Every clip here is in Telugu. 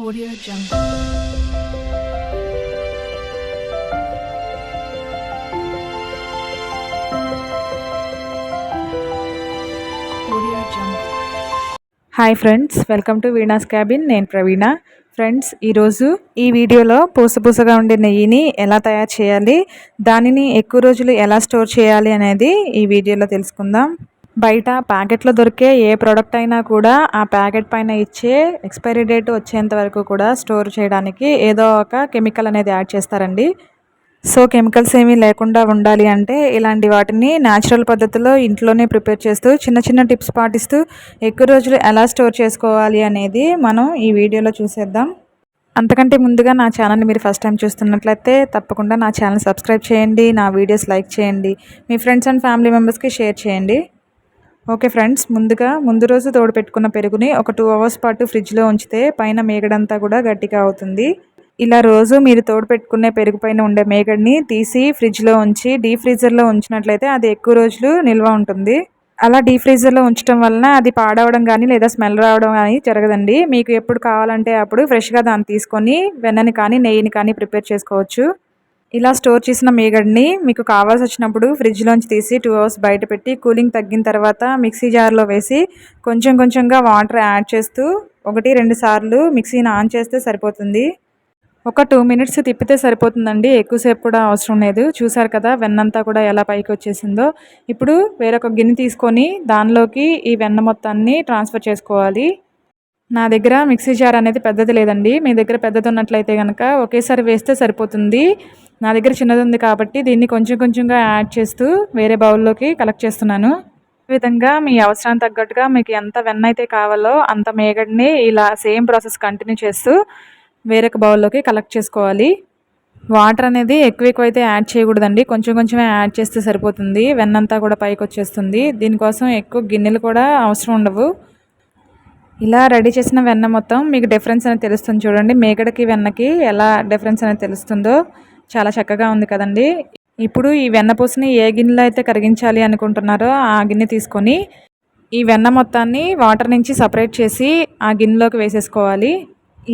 Audio Jungle. Hi friends welcome to Veena's cabin నేను ప్రవీణ ఫ్రెండ్స్ ఈరోజు ఈ వీడియోలో పూసపూసగా ఉండే నెయ్యిని ఎలా తయారు చేయాలి దానిని ఎక్కువ రోజులు ఎలా స్టోర్ చేయాలి అనేది ఈ వీడియోలో తెలుసుకుందాం బయట ప్యాకెట్లో దొరికే ఏ ప్రోడక్ట్ అయినా కూడా ఆ ప్యాకెట్ పైన ఇచ్చే ఎక్స్పైరీ డేట్ వచ్చేంత వరకు కూడా స్టోర్ చేయడానికి ఏదో ఒక కెమికల్ అనేది యాడ్ చేస్తారండి సో కెమికల్స్ ఏమీ లేకుండా ఉండాలి అంటే ఇలాంటి వాటిని న్యాచురల్ పద్ధతిలో ఇంట్లోనే ప్రిపేర్ చేస్తూ చిన్న చిన్న టిప్స్ పాటిస్తూ ఎక్కువ రోజులు ఎలా స్టోర్ చేసుకోవాలి అనేది మనం ఈ వీడియోలో చూసేద్దాం అంతకంటే ముందుగా నా ఛానల్ని మీరు ఫస్ట్ టైం చూస్తున్నట్లయితే తప్పకుండా నా ఛానల్ సబ్స్క్రైబ్ చేయండి నా వీడియోస్ లైక్ చేయండి మీ ఫ్రెండ్స్ అండ్ ఫ్యామిలీ మెంబర్స్కి షేర్ చేయండి ఓకే ఫ్రెండ్స్ ముందుగా ముందు రోజు తోడు పెట్టుకున్న పెరుగుని ఒక టూ అవర్స్ పాటు ఫ్రిడ్జ్లో ఉంచితే పైన మేగడంతా కూడా గట్టిగా అవుతుంది ఇలా రోజు మీరు తోడు పెట్టుకునే పెరుగు పైన ఉండే మేగడిని తీసి ఫ్రిడ్జ్లో ఉంచి డీప్ ఫ్రీజర్లో ఉంచినట్లయితే అది ఎక్కువ రోజులు నిల్వ ఉంటుంది అలా డీప్ ఫ్రీజర్లో ఉంచడం వలన అది పాడవడం కానీ లేదా స్మెల్ రావడం కానీ జరగదండి మీకు ఎప్పుడు కావాలంటే అప్పుడు ఫ్రెష్గా దాన్ని తీసుకొని వెన్నని కానీ నెయ్యిని కానీ ప్రిపేర్ చేసుకోవచ్చు ఇలా స్టోర్ చేసిన మేగడ్ని మీకు కావాల్సి వచ్చినప్పుడు ఫ్రిడ్జ్లోంచి తీసి టూ అవర్స్ బయట పెట్టి కూలింగ్ తగ్గిన తర్వాత మిక్సీ జార్లో వేసి కొంచెం కొంచెంగా వాటర్ యాడ్ చేస్తూ ఒకటి రెండు సార్లు మిక్సీని ఆన్ చేస్తే సరిపోతుంది ఒక టూ మినిట్స్ తిప్పితే సరిపోతుందండి ఎక్కువసేపు కూడా అవసరం లేదు చూసారు కదా వెన్నంతా కూడా ఎలా పైకి వచ్చేసిందో ఇప్పుడు వేరొక గిన్నె తీసుకొని దానిలోకి ఈ వెన్న మొత్తాన్ని ట్రాన్స్ఫర్ చేసుకోవాలి నా దగ్గర మిక్సీ జార్ అనేది పెద్దది లేదండి మీ దగ్గర పెద్దది ఉన్నట్లయితే కనుక ఒకేసారి వేస్తే సరిపోతుంది నా దగ్గర చిన్నది ఉంది కాబట్టి దీన్ని కొంచెం కొంచెంగా యాడ్ చేస్తూ వేరే బౌల్లోకి కలెక్ట్ చేస్తున్నాను ఈ విధంగా మీ అవసరానికి తగ్గట్టుగా మీకు ఎంత వెన్న అయితే కావాలో అంత మేగడిని ఇలా సేమ్ ప్రాసెస్ కంటిన్యూ చేస్తూ వేరొక బౌల్లోకి కలెక్ట్ చేసుకోవాలి వాటర్ అనేది ఎక్కువ ఎక్కువ అయితే యాడ్ చేయకూడదండి కొంచెం కొంచెమే యాడ్ చేస్తే సరిపోతుంది వెన్నంతా కూడా పైకి వచ్చేస్తుంది దీనికోసం ఎక్కువ గిన్నెలు కూడా అవసరం ఉండవు ఇలా రెడీ చేసిన వెన్న మొత్తం మీకు డిఫరెన్స్ అనేది తెలుస్తుంది చూడండి మేగడకి వెన్నకి ఎలా డిఫరెన్స్ అనేది తెలుస్తుందో చాలా చక్కగా ఉంది కదండి ఇప్పుడు ఈ వెన్నపూసని ఏ గిన్నెలో అయితే కరిగించాలి అనుకుంటున్నారో ఆ గిన్నె తీసుకొని ఈ వెన్న మొత్తాన్ని వాటర్ నుంచి సపరేట్ చేసి ఆ గిన్నెలోకి వేసేసుకోవాలి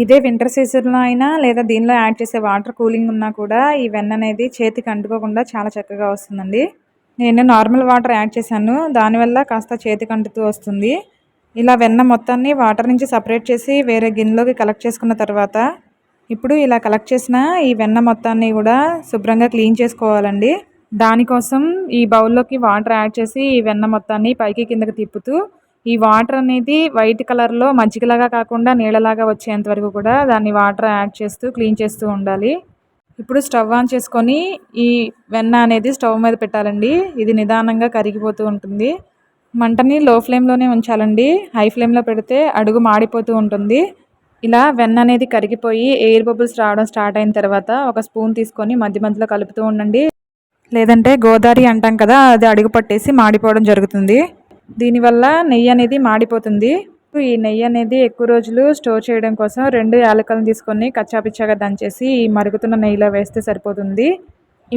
ఇదే వింటర్ సీజన్లో అయినా లేదా దీనిలో యాడ్ చేసే వాటర్ కూలింగ్ ఉన్నా కూడా ఈ వెన్న అనేది చేతికి అంటుకోకుండా చాలా చక్కగా వస్తుందండి నేను నార్మల్ వాటర్ యాడ్ చేశాను దానివల్ల కాస్త చేతికి అంటుతూ వస్తుంది ఇలా వెన్న మొత్తాన్ని వాటర్ నుంచి సపరేట్ చేసి వేరే గిన్నెలోకి కలెక్ట్ చేసుకున్న తర్వాత ఇప్పుడు ఇలా కలెక్ట్ చేసిన ఈ వెన్న మొత్తాన్ని కూడా శుభ్రంగా క్లీన్ చేసుకోవాలండి దానికోసం ఈ బౌల్లోకి వాటర్ యాడ్ చేసి ఈ వెన్న మొత్తాన్ని పైకి కిందకి తిప్పుతూ ఈ వాటర్ అనేది వైట్ కలర్లో మజ్జిగలాగా కాకుండా నీళ్ళలాగా వచ్చేంత వరకు కూడా దాన్ని వాటర్ యాడ్ చేస్తూ క్లీన్ చేస్తూ ఉండాలి ఇప్పుడు స్టవ్ ఆన్ చేసుకొని ఈ వెన్న అనేది స్టవ్ మీద పెట్టాలండి ఇది నిదానంగా కరిగిపోతూ ఉంటుంది మంటని లో ఫ్లేమ్లోనే ఉంచాలండి హై ఫ్లేమ్లో పెడితే అడుగు మాడిపోతూ ఉంటుంది ఇలా వెన్న అనేది కరిగిపోయి ఎయిర్ బబుల్స్ రావడం స్టార్ట్ అయిన తర్వాత ఒక స్పూన్ తీసుకొని మధ్య మధ్యలో కలుపుతూ ఉండండి లేదంటే గోదావరి అంటాం కదా అది అడుగు పట్టేసి మాడిపోవడం జరుగుతుంది దీనివల్ల నెయ్యి అనేది మాడిపోతుంది ఈ నెయ్యి అనేది ఎక్కువ రోజులు స్టోర్ చేయడం కోసం రెండు యాలకలను తీసుకొని కచ్చాపిచ్చాగా దంచేసి ఈ మరుగుతున్న నెయ్యిలో వేస్తే సరిపోతుంది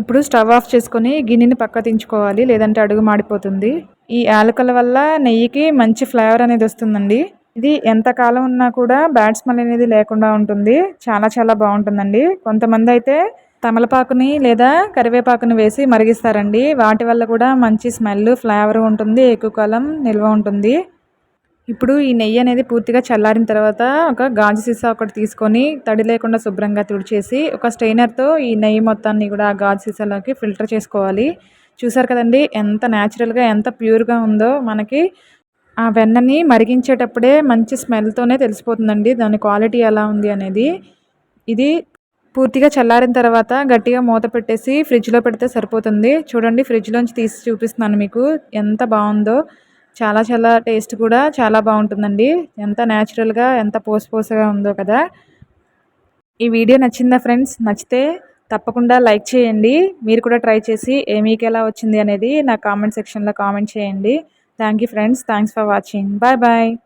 ఇప్పుడు స్టవ్ ఆఫ్ చేసుకొని గిన్నెని పక్క తీంచుకోవాలి లేదంటే అడుగు మాడిపోతుంది ఈ యాలకల వల్ల నెయ్యికి మంచి ఫ్లేవర్ అనేది వస్తుందండి ఇది ఎంతకాలం ఉన్నా కూడా బ్యాడ్ స్మెల్ అనేది లేకుండా ఉంటుంది చాలా చాలా బాగుంటుందండి కొంతమంది అయితే తమలపాకుని లేదా కరివేపాకుని వేసి మరిగిస్తారండి వాటి వల్ల కూడా మంచి స్మెల్ ఫ్లేవర్ ఉంటుంది ఎక్కువ కాలం నిల్వ ఉంటుంది ఇప్పుడు ఈ నెయ్యి అనేది పూర్తిగా చల్లారిన తర్వాత ఒక గాజు సీసా ఒకటి తీసుకొని తడి లేకుండా శుభ్రంగా తుడిచేసి ఒక స్ట్రైనర్తో ఈ నెయ్యి మొత్తాన్ని కూడా ఆ గాజు సీసాలోకి ఫిల్టర్ చేసుకోవాలి చూసారు కదండి ఎంత న్యాచురల్గా ఎంత ప్యూర్గా ఉందో మనకి ఆ వెన్నని మరిగించేటప్పుడే మంచి స్మెల్తోనే తెలిసిపోతుందండి దాని క్వాలిటీ ఎలా ఉంది అనేది ఇది పూర్తిగా చల్లారిన తర్వాత గట్టిగా మూత పెట్టేసి ఫ్రిడ్జ్లో పెడితే సరిపోతుంది చూడండి ఫ్రిడ్జ్లోంచి తీసి చూపిస్తున్నాను మీకు ఎంత బాగుందో చాలా చాలా టేస్ట్ కూడా చాలా బాగుంటుందండి ఎంత న్యాచురల్గా ఎంత పోసపోసగా ఉందో కదా ఈ వీడియో నచ్చిందా ఫ్రెండ్స్ నచ్చితే తప్పకుండా లైక్ చేయండి మీరు కూడా ట్రై చేసి ఏమీకి ఎలా వచ్చింది అనేది నా కామెంట్ సెక్షన్లో కామెంట్ చేయండి Thank you, friends. Thanks for watching. Bye bye.